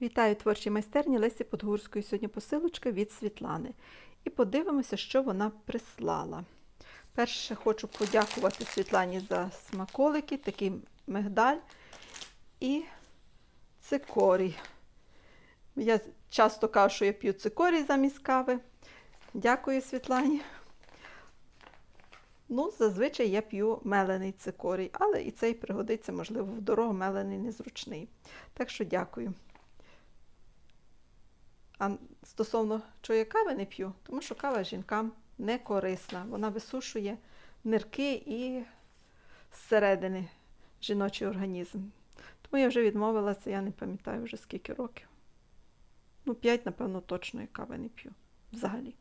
Вітаю творчій майстерні Лесі Подгурської. Сьогодні посилочка від Світлани. І подивимося, що вона прислала. Перше хочу подякувати Світлані за смаколики, такий мигдаль і цикорій. Я часто кажу, що я п'ю цикорій замість кави. Дякую Світлані. Ну, зазвичай я п'ю мелений цикорій, але і цей пригодиться, можливо, в дорогу мелений незручний. Так що дякую. А стосовно чого я кави не п'ю, тому що кава жінкам не корисна. Вона висушує нирки і зсередини жіночий організм. Тому я вже відмовилася, я не пам'ятаю вже скільки років. Ну, п'ять, напевно, точно я кави не п'ю взагалі.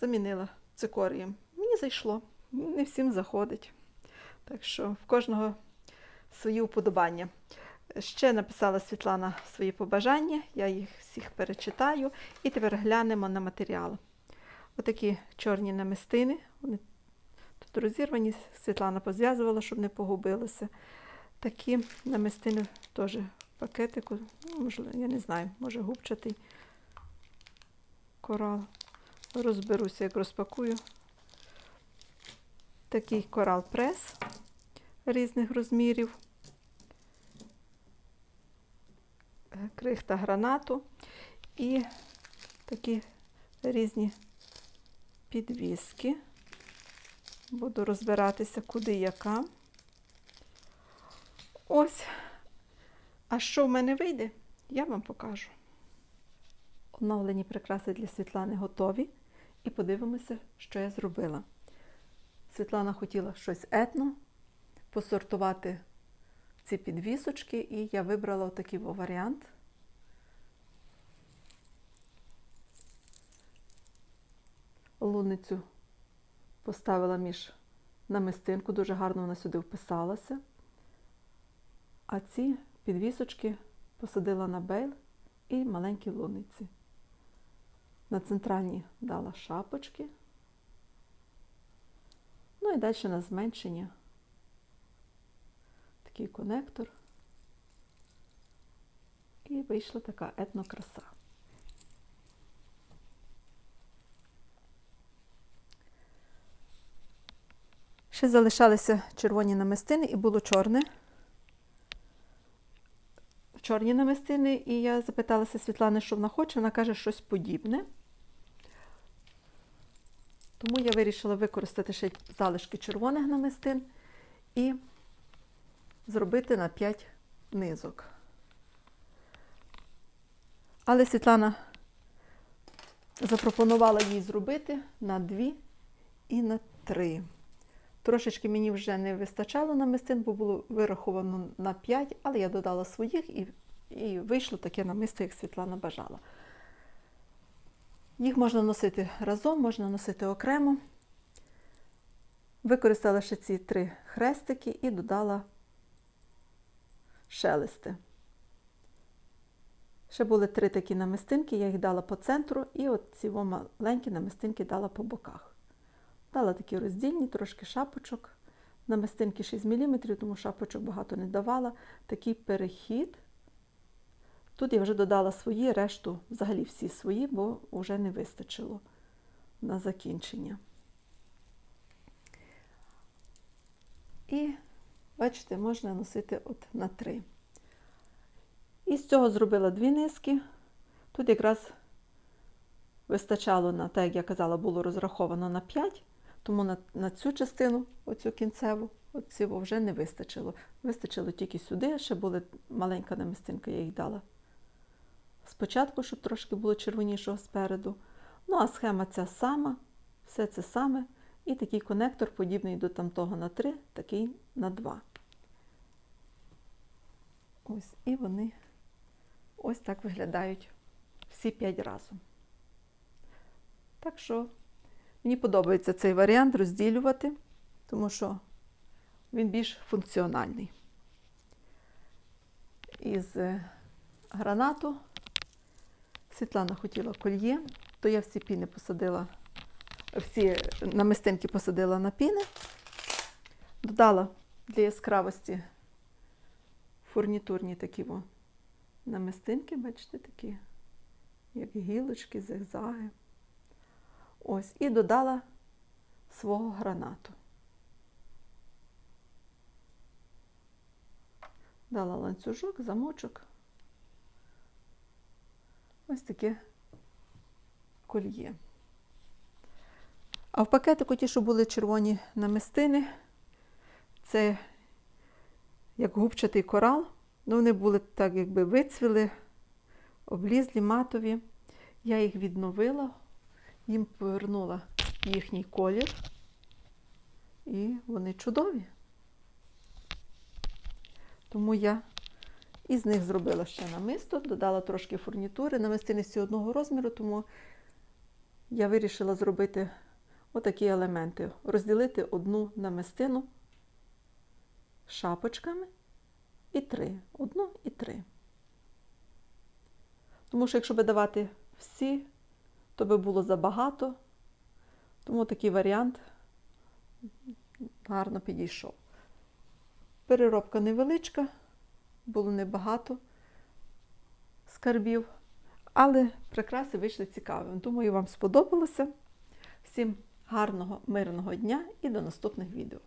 Замінила цикорієм. Мені зайшло, не всім заходить. Так що в кожного свої уподобання. Ще написала Світлана свої побажання, я їх всіх перечитаю. І тепер глянемо на матеріал. Отакі чорні намистини. Вони тут розірвані, Світлана позв'язувала, щоб не погубилося. Такі намистини теж в пакетику, ну, можливо, я не знаю, може губчатий корал. Розберуся, як розпакую. Такий корал прес різних розмірів. Крихта гранату і такі різні підвіски. Буду розбиратися, куди яка. Ось. А що в мене вийде, я вам покажу. Оновлені прикраси для Світлани готові. І подивимося, що я зробила. Світлана хотіла щось етно, посортувати ці підвісочки, і я вибрала отакий варіант. Луницю поставила між намистинку, дуже гарно вона сюди вписалася. А ці підвісочки посадила на бейл і маленькі луниці. На центральній дала шапочки. Ну і далі на зменшення такий конектор. І вийшла така етнокраса. Ще залишалися червоні намистини і було чорне. Чорні намистини, і я запиталася Світлани, що вона хоче, вона каже щось подібне. Тому я вирішила використати ще залишки червоних намистин і зробити на 5 низок. Але Світлана запропонувала їй зробити на 2 і на 3. Трошечки мені вже не вистачало намистин, бо було вираховано на 5, але я додала своїх і, і вийшло таке намисто, як Світлана бажала. Їх можна носити разом, можна носити окремо. Використала ще ці три хрестики і додала шелести. Ще були три такі намистинки, я їх дала по центру, і от ці маленькі намистинки дала по боках. Дала такі роздільні, трошки шапочок. Намистинки 6 мм, тому шапочок багато не давала. Такий перехід. Тут я вже додала свої, решту, взагалі всі свої, бо вже не вистачило на закінчення. І, бачите, можна носити от на три. І з цього зробила дві низки. Тут якраз вистачало на те, як я казала, було розраховано на 5, тому на на цю частину, оцю кінцеву, оцього вже не вистачило. Вистачило тільки сюди, ще була маленька намистинка, я їх дала спочатку, щоб трошки було червонішого спереду. Ну, а схема ця сама, все це саме. І такий конектор, подібний до тамтого на 3, такий на 2. Ось, і вони ось так виглядають всі 5 разом. Так що мені подобається цей варіант розділювати, тому що він більш функціональний. Із е, гранату Світлана хотіла кольє, то я всі піни посадила, всі намистинки посадила на піни, додала для яскравості фурнітурні такі намистинки, бачите, такі, як гілочки, зигзаги. Ось, і додала свого гранату. Дала ланцюжок, замочок. Ось таке кольє. А в пакетику ті, що були червоні намистини, це як губчатий корал. Ну, вони були так, якби вицвіли, облізлі, матові. Я їх відновила, їм повернула їхній колір. І вони чудові. Тому я із них зробила ще намисто, додала трошки фурнітури. Намистини всі одного розміру, тому я вирішила зробити отакі елементи. Розділити одну намистину шапочками і три. Одну і три. Тому що якщо би давати всі, то би було забагато. Тому такий варіант гарно підійшов. Переробка невеличка, було небагато скарбів, але прикраси вийшли цікавими. Думаю, вам сподобалося. Всім гарного, мирного дня і до наступних відео.